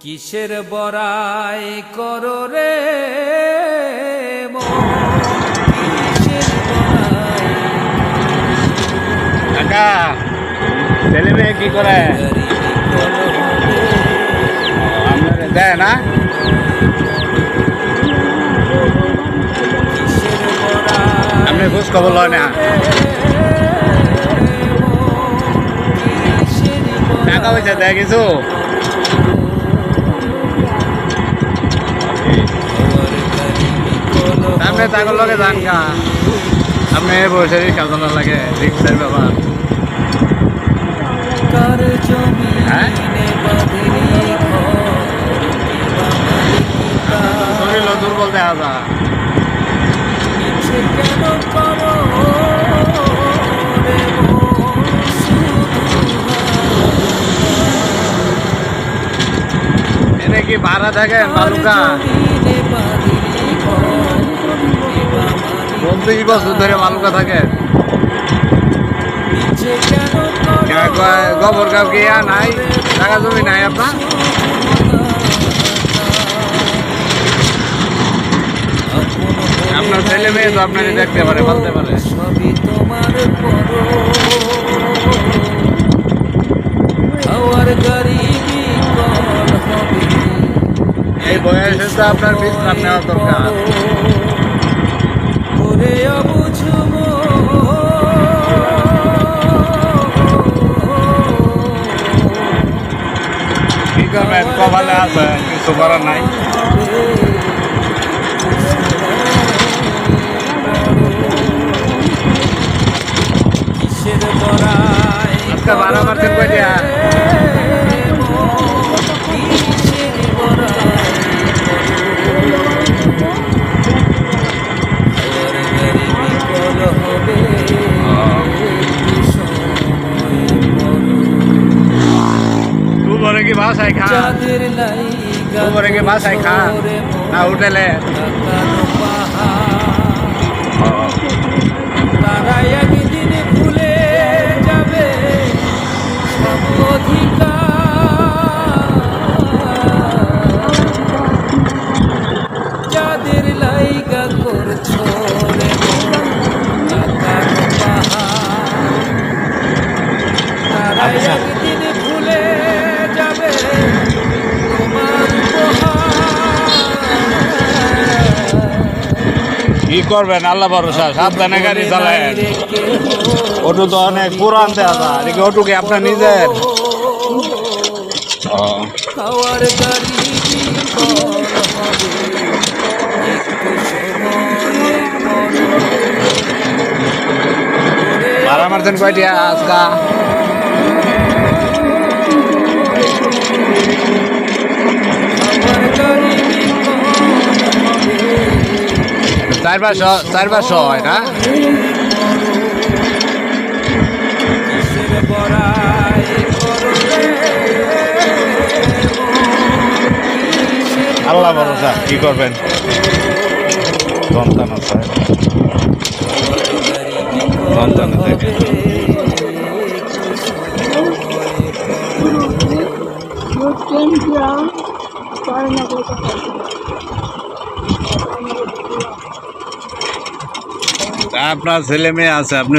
কিসের বড়াই করো রে কাকা ছেলে মেয়ে কি করে? আপনার দেয় না আপনি খোঁজ খবর লয় না। টাকা পয়সা দেয় কিছু? আপনি তাকে লগে যান কা আপনি বসে কাজনা লাগে রিক্সের ব্যাপার দুর্বল দেখা? এনে কি ভাড়া থাকেন বালুকা। চব্বিশ বছর ধরে বালুকা থাকে গোবর গাঁও কি নাই? টাকা জমি নাই আপনার? আপনার ছেলে মেয়ে তো আপনাকে দেখতে পারে, বলতে পারে। এই বয়সে তো আপনার বিশ্রাম নেওয়া দরকার। কপালে আছে কিছু করার নাই। দুপুরে কি বাসায় খা চাঁদের লাইগা দুপুরে কি বাসায় খা করে না হোটেলে তাকানো পাহাড় তারা একদিন ভুলে যাবে সব অধিকার যাদের কি করবেন? আল্লাহ ভরসা, সাবধানে গাড়ি চালায় ওটু তো অনেক পুরান দেওয়া যায়। ওটু কি আপনার নিজের? ভাড়া মারছেন কয়টিয়া আজকা চার পাঁচশো চার পাঁচশো হয় না? আল্লাহ ভরসা কি করবেন? সন্তান সন্তান থেকে আপনার ছেলে মেয়ে আছে আপনি